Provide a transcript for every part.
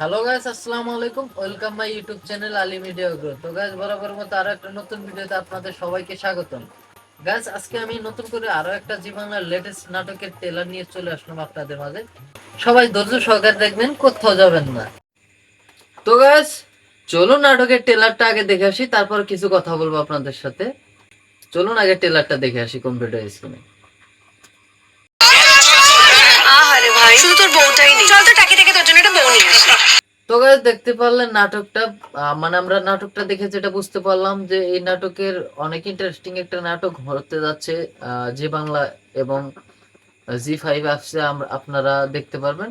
Hello guys আসসালামু আলাইকুম welcome my YouTube channel Ali media grow তো গাইস বরাবর মতো আরও একটা নতুন ভিডিওতে আপনাদের সবাইকে স্বাগতম। গাইস আজকে আমি নতুন করে আরও একটা জি বাংলার লেটেস্ট নাটকের ট্রেলার নিয়ে চলে আসলাম আপনাদের মাঝে। সবাই ধৈর্য সহকারে দেখবেন, কোথাও যাবেন না। তো গাইস চলুন নাটকের ট্রেলারটা আগে দেখে আসি, তারপর কিছু কথা বলব আপনাদের সাথে। চলুন আগে ট্রেলারটা দেখে আসি কম্পিউটার স্ক্রিনে আহারে ভাই শুধু তোর বউটাই নেই চল তো টাকে টাকে তোর জন্য একটা বউ নিয়ে আসি তো দেখতে পারলেন নাটকটা মানে আমরা নাটকটা দেখে যেটা বুঝতে পারলাম যে এই নাটকের অনেক ইন্টারেস্টিং একটা নাটক হতে যাচ্ছে জি বাংলা এবং জি ফাইভ অ্যাপসে আপনারা দেখতে পারবেন।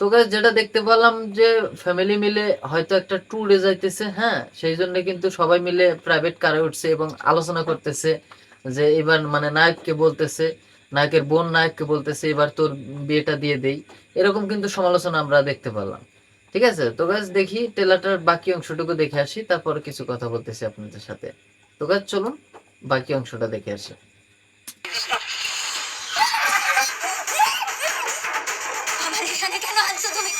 তো গাইস যেটা দেখতে পারলাম যে ফ্যামিলি মিলে হয়তো একটা ট্যুরে যাইতেছে হ্যাঁ সেই জন্য কিন্তু সবাই মিলে প্রাইভেট কারে উঠছে এবং আলোচনা করতেছে যে এবার মানে নায়ককে বলতেছে, নায়কের বোন নায়ককে বলতেছে, এবার তোর বিয়েটা দিয়ে দেই। এরকম কিন্তু সমালোচনা আমরা দেখতে পারলাম। ঠিক আছে? তো গাছ দেখি টেলাটার বাকি অংশটুকু দেখে আসি, তারপর কিছু কথা বলতেছি আপনাদের সাথে। তো গাছ চলুন, বাকি অংশটা দেখে আসি। কেন তুমি?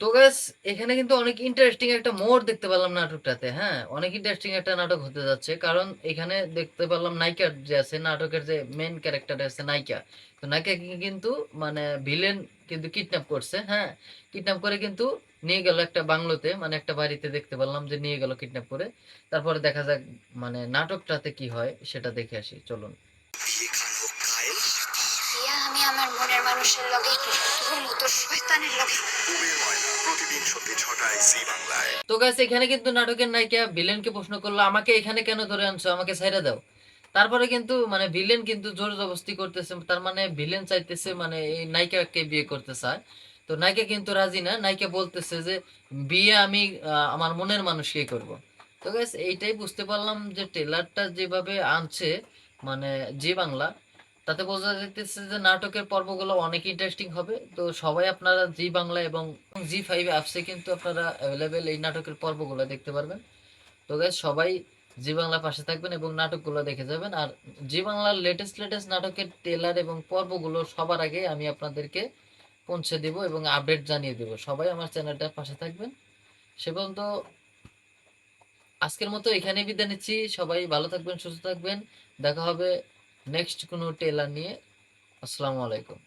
তো গাছ এখানে কিন্তু অনেক ইন্টারেস্টিং একটা মোড় দেখতে পেলাম নাটকটাতে হ্যাঁ? অনেক ইন্টারেস্টিং একটা নাটক হতে যাচ্ছে। কারণ এখানে দেখতে পেলাম নায়িকার যে আছে, নাটকের যে মেন ক্যারেক্টার আছে নায়িকা। তো নায়িকাকে কিন্তু মানে ভিলেন কিন্তু কিডন্যাপ করছে হ্যাঁ? কিডন্যাপ করে কিন্তু নিয়ে গেল একটা বাংলোতে মানে একটা বাড়িতে দেখতে পেলাম যে নিয়ে গেল কিডন্যাপ করে। তারপরে দেখা যাক মানে নাটকটাতে কি হয়, সেটা দেখে আসি, চলুন। আমি আমার মনের মানুষের লগে তোর মতো শয়তানের লগে। প্রতিদিন সন্ধ্যে ছটায় জি বাংলায়। তো গাছ এখানে কিন্তু নাটকের নায়িকা ভিলেনকে প্রশ্ন করল আমাকে এখানে কেন ধরে আনছো? আমাকে ছেড়ে দাও। তারপরে কিন্তু মানে ভিলেন কিন্তু জোর জবস্তি করতেছে তার মানে ভিলেন চাইতেছে মানে এই নায়িকাকে বিয়ে করতে চায়। তো নায়িকা কিন্তু রাজি না নায়িকা বলতেছে যে বিয়ে আমি আহ, আমার মনের মানুষকেই করব। তো গাছ এইটাই বুঝতে পারলাম যে টেলারটা যেভাবে আনছে মানে জি বাংলা তাতে বোঝা যাইতেছে যে নাটকের পর্বগুলো অনেক ইন্টারেস্টিং হবে। তো সবাই আপনারা জি বাংলা এবং জি ফাইভ অ্যাপসে কিন্তু আপনারা অ্যাভেলেবেল এই নাটকের পর্বগুলো দেখতে পারবেন। তো গাইজ সবাই জি বাংলা পাশে থাকবেন এবং নাটকগুলো দেখে যাবেন। আর জি বাংলার লেটেস্ট লেটেস্ট নাটকের ট্রেলার এবং পর্বগুলো সবার আগে আমি আপনাদেরকে পৌঁছে দেব এবং আপডেট জানিয়ে দেব। সবাই আমার চ্যানেলটার পাশে থাকবেন। সে পর্যন্ত আজকের মতো এখানেই বিদায় নিচ্ছি। সবাই ভালো থাকবেন, সুস্থ থাকবেন। দেখা হবে নেক্সট কোনো টেলার নিয়ে আসসালামু আলাইকুম।